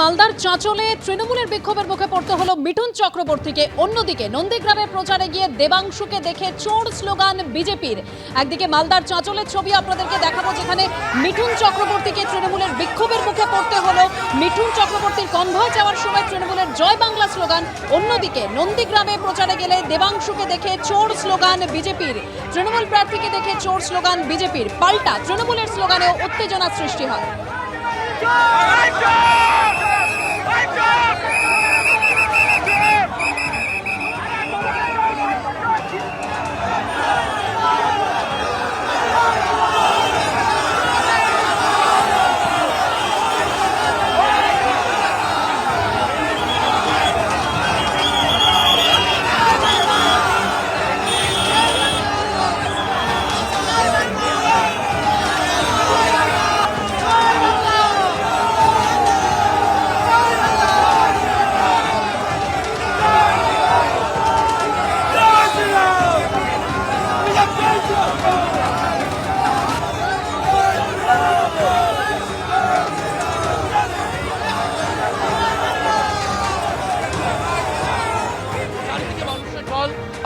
মালদার চাঁচলে তৃণমূলের বিক্ষোভের মুখে পড়তে হলো মিঠুন চক্রবর্তীকে। অন্যদিকে নন্দীগ্রামের প্রচারে গিয়ে দেবাংশুকে দেখে চোর স্লোগান বিজেপির। একদিকে মালদার চাঁচলের ছবি আপনাদেরকে দেখাবো যেখানে মিঠুন চক্রবর্তীকে তৃণমূলের বিক্ষোভের মুখে পড়তে হলো। মিঠুন চক্রবর্তীর কনভয় যাওয়ার সময় তৃণমূলের জয় বাংলা স্লোগান। অন্যদিকে নন্দীগ্রামে প্রচারে গেলে দেবাংশুকে দেখে চোর স্লোগান বিজেপির। তৃণমূল প্রার্থীকে দেখে চোর স্লোগান বিজেপির। পাল্টা তৃণমূলের স্লোগানেও উত্তেজনা সৃষ্টি হয়। Ranger! Ranger!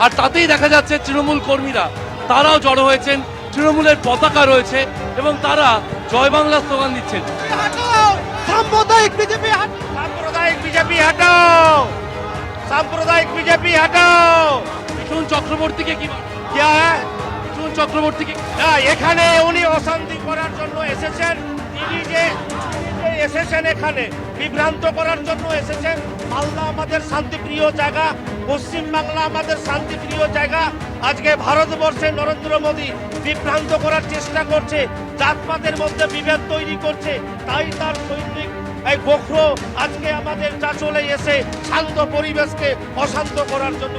আর তাতেই দেখা যাচ্ছে তৃণমূল কর্মীরা। তারাও জড়ো হয়েছেন তৃণমূলের পতাকা রয়েছে এবং তারা জয় বাংলা স্লোগান দিচ্ছেন। সাম্প্রদায়িক বিজেপি সাম্প্রদায়িক বিজেপি হাটাও! সাম্প্রদায়িক বিজেপি হাটাও! মিঠুন চক্রবর্তীকে কি মিঠুন চক্রবর্তীকে না এখানে উনি অশান্তি করার জন্য এসেছেন। তিনি যে এসেছেন এখানে বিভ্রান্ত করার জন্য এসেছেন মালদা আমাদের শান্তিপ্রিয় জায়গা পশ্চিম বাংলা আমাদের শান্তিপ্রিয় জায়গা। আজকে ভারতবর্ষে নরেন্দ্র মোদী বিভ্রান্ত করার চেষ্টা করছে জাতপাতের মধ্যে বিভেদ তৈরি করছে তাই তার সৈনিক এই গোখরো আজকে আমাদের চাচলে এসে শান্ত পরিবেশকে অশান্ত করার জন্য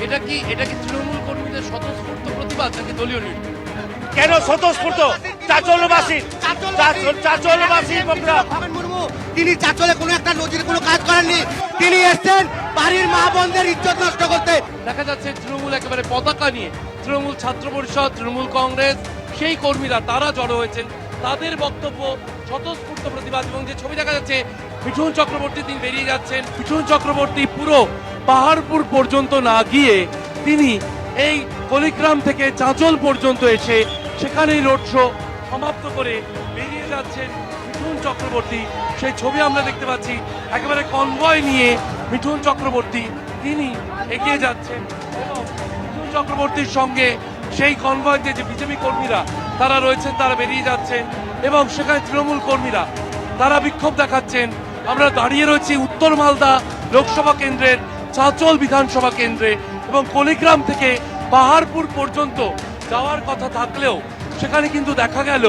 এটা কি এটা কি তৃণমূল কর্মীদের স্বতঃস্ফূর্ত প্রতিবাদ নাকি দলীয় নির্দেশ? কেন স্বতঃস্ফূর্ত? চাচলবাসী চাচল- চাচলবাসী ভবেন মুর্মু। তিনি চাচলে কোনো একটা নদীর কোনো কাজ করেননি। তিনি এসছেন বাড়ির মা বোনদের ইজ্জত নষ্ট করতে। দেখা যাচ্ছে তৃণমূল একেবারে পতাকা নিয়ে তৃণমূল ছাত্র পরিষদ তৃণমূল কংগ্রেস সেই কর্মীরা তারা জড়ো হয়েছেন। তাদের বক্তব্য স্বতঃস্ফূর্ত প্রতিবাদ এবং যে ছবি দেখা যাচ্ছে মিঠুন চক্রবর্তী তিনি বেরিয়ে যাচ্ছেন। মিঠুন চক্রবর্তী পুরো পাহাড়পুর পর্যন্ত না গিয়ে তিনি এই কলিগ্রাম থেকে চাঁচল পর্যন্ত এসে সেখানেই রোড শো সমাপ্ত করে বেরিয়ে যাচ্ছেন মিঠুন চক্রবর্তী। সেই ছবি আমরা দেখতে পাচ্ছি, একেবারে কনভয় নিয়ে মিঠুন চক্রবর্তী। তিনি এগিয়ে যাচ্ছেন এবং মিঠুন চক্রবর্তীর সঙ্গে সেই কনভয়তে যে বিজেপি কর্মীরা, তারা রয়েছেন, তারা বেরিয়ে যাচ্ছেন এবং সেখানে তৃণমূল কর্মীরা, তারা বিক্ষোভ দেখাচ্ছেন। আমরা দাঁড়িয়ে রয়েছি উত্তর মালদা লোকসভা কেন্দ্রের চাঁচল বিধানসভা কেন্দ্রে এবং কলিগ্রাম থেকে পাহাড়পুর পর্যন্ত যাওয়ার কথা থাকলেও সেখানে কিন্তু দেখা গেল,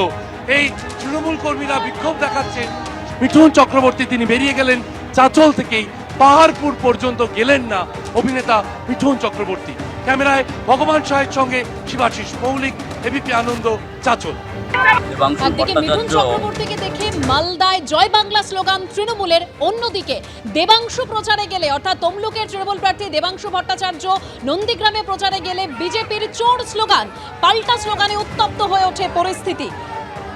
এই তৃণমূল কর্মীরা বিক্ষোভ দেখাচ্ছেন। মিঠুন চক্রবর্তী তিনি বেরিয়ে গেলেন, চাঁচল থেকেই পাহাড়পুর পর্যন্ত গেলেন না অভিনেতা মিঠুন চক্রবর্তী। ক্যামেরায় ভগবান সাহের সঙ্গে শিবাশিস মৌলিক এবিপি আনন্দ চাঁচল। একদিকে মিঠুন চক্রবর্তীকে দেখে মালদায় জয় বাংলা স্লোগান তৃণমূলের। অন্যদিকে দেবাংশু প্রচারে গেলে অর্থাৎ তমলুকের তৃণমূল প্রার্থী দেবাংশু ভট্টাচার্য নন্দীগ্রামে প্রচারে গেলে বিজেপির চোর স্লোগান পাল্টা স্লোগানে উত্তপ্ত হয়ে ওঠে পরিস্থিতি।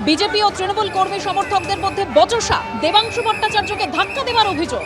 বিজেপি ও তৃণমূল কর্মী সমর্থকদের মধ্যে বচসা। দেবাংশু ভট্টাচার্যকে ধাক্কা দেওয়ার অভিযোগ।